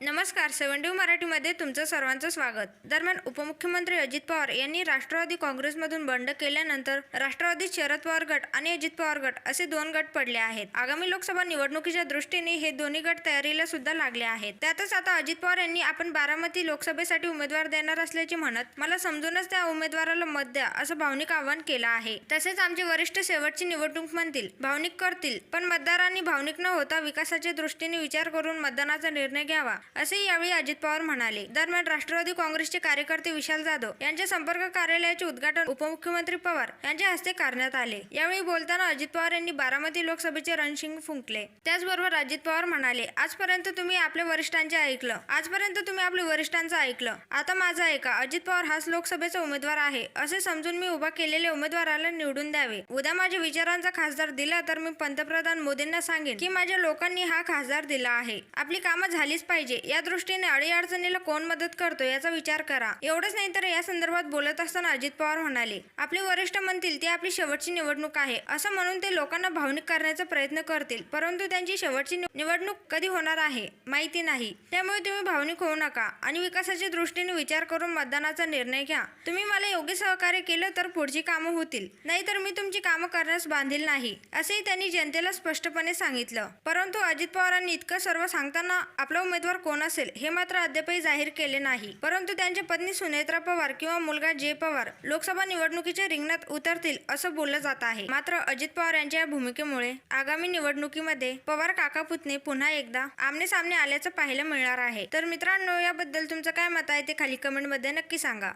नमस्कार सेव्हन्टी मराठीमध्ये तुमचं सर्वांचं स्वागत. दरम्यान उपमुख्यमंत्री अजित पवार यांनी राष्ट्रवादी काँग्रेसमधून बंड केल्यानंतर राष्ट्रवादी शरद पवार गट आणि अजित पवार गट असे दोन गट पडले आहेत. आगामी लोकसभा निवडणुकीच्या दृष्टीने हे दोन्ही गट तयारीला सुद्धा लागले आहेत. त्यातच आता अजित पवार यांनी आपण बारामती लोकसभेसाठी उमेदवार देणार असल्याचे म्हणत मला समजूनच त्या उमेदवाराला मत द्या असं भावनिक आवाहन केलं आहे. तसेच आमचे वरिष्ठ शेवटची निवडणूक म्हणतील भावनिक करतील पण मतदारांनी भावनिक न होता विकासाच्या दृष्टीने विचार करून मतदानाचा निर्णय घ्यावा असे यावेळी अजित पवार म्हणाले. दरम्यान राष्ट्रवादी काँग्रेसचे कार्यकर्ते विशाल जाधव यांच्या संपर्क कार्यालयाचे उद्घाटन उपमुख्यमंत्री पवार यांच्या हस्ते करण्यात आले. यावेळी बोलताना अजित पवार यांनी बारामती लोकसभेचे रणशिंग फुंकले. त्याचबरोबर अजित पवार म्हणाले आजपर्यंत तुम्ही आपल्या वरिष्ठांचे ऐकलं. आजपर्यंत तुम्ही आपल्या वरिष्ठांचं ऐकलं. आता माझं ऐका. अजित पवार हाच लोकसभेचा उमेदवार आहे. असे समजून मी उभा केलेल्या उमेदवाराला निवडून द्यावे. उद्या माझ्या विचारांचा खासदार दिला तर मी पंतप्रधान मोदींना सांगेन की माझ्या लोकांनी हा खासदार दिला आहे. आपली कामं झालीच पाहिजे. या दृष्टीने अडीअडचणीला कोण मदत करतो याचा विचार करा. एवढंच नाही तर या संदर्भात बोलत असताना अजित पवार म्हणाले आपले वरिष्ठ म्हणतील ती आपली शेवटची निवडणूक आहे असं म्हणून ते लोकांना भावनिक करण्याचा प्रयत्न करतील परंतु त्यांची शेवटची निवडणूक कधी होणार आहे माहिती नाही. त्यामुळे तुम्ही भावनिक होऊ नका आणि विकासाच्या दृष्टीने विचार करून मतदानाचा निर्णय घ्या. तुम्ही मला योग्य सहकार्य केलं तर पुढची कामं होतील. नाहीतर मी तुमची कामं करण्यास बांधील नाही असेही त्यांनी जनतेला स्पष्टपणे सांगितलं. परंतु अजित पवारांनी इतकं सर्व सांगताना आपला उमेदवार कोण असेल हे मात्र अद्यापही जाहीर केले नाही. परंतु त्यांच्या पत्नी सुनेत्रा पवार किंवा मुलगा जे पवार लोकसभा निवडणुकीच्या रिंगणात उतरतील असं बोललं जात आहे. मात्र अजित पवार यांच्या या भूमिकेमुळे आगामी निवडणुकीमध्ये पवार काका पुतणे पुन्हा एकदा आमने सामने आल्याचं पाहायला मिळणार आहे. तर मित्रांनो याबद्दल तुमचं काय मत आहे ते खाली कमेंटमध्ये नक्की सांगा.